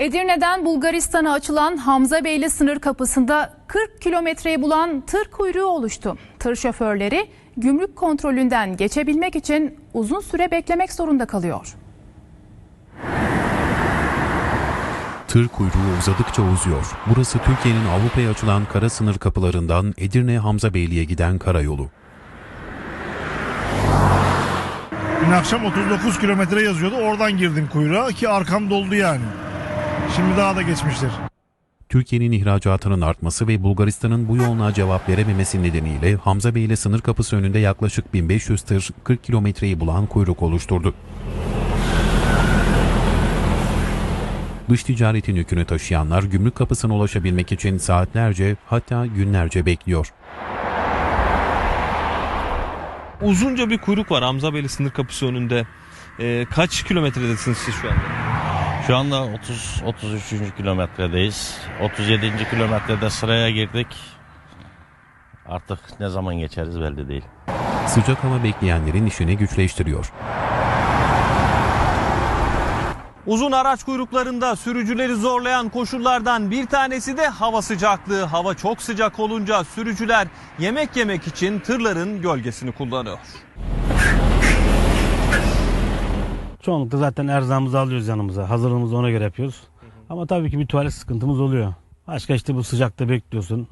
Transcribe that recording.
Edirne'den Bulgaristan'a açılan Hamza Beyli sınır kapısında 40 kilometreyi bulan tır kuyruğu oluştu. Tır şoförleri gümrük kontrolünden geçebilmek için uzun süre beklemek zorunda kalıyor. Tır kuyruğu uzadıkça uzuyor. Burası Türkiye'nin Avrupa'ya açılan kara sınır kapılarından Edirne Hamzabeyli'ye giden karayolu. Dün akşam 39 kilometre yazıyordu. Oradan girdim kuyruğa ki arkam doldu yani. Şimdi daha da geçmiştir. Türkiye'nin ihracatının artması ve Bulgaristan'ın bu yoğunluğa cevap verememesi nedeniyle Hamzabeyli sınır kapısı önünde yaklaşık 1500 tır 40 kilometreyi bulan kuyruk oluşturdu. Dış ticaretin yükünü taşıyanlar gümrük kapısına ulaşabilmek için saatlerce hatta günlerce bekliyor. Uzunca bir kuyruk var Hamzabeyli sınır kapısı önünde. Ee, kaç kilometredesiniz siz şu anda? Şu anda 30 33. kilometredeyiz. 37. kilometrede sıraya girdik. Artık ne zaman geçeriz belli değil. Sıcak hava bekleyenlerin işini güçleştiriyor. Uzun araç kuyruklarında sürücüleri zorlayan koşullardan bir tanesi de hava sıcaklığı. Hava çok sıcak olunca sürücüler yemek yemek için tırların gölgesini kullanıyor. Çoğunlukla zaten erzağımızı alıyoruz yanımıza. Hazırlığımızı ona göre yapıyoruz. Ama tabii ki bir tuvalet sıkıntımız oluyor. Başka işte bu sıcakta bekliyorsun.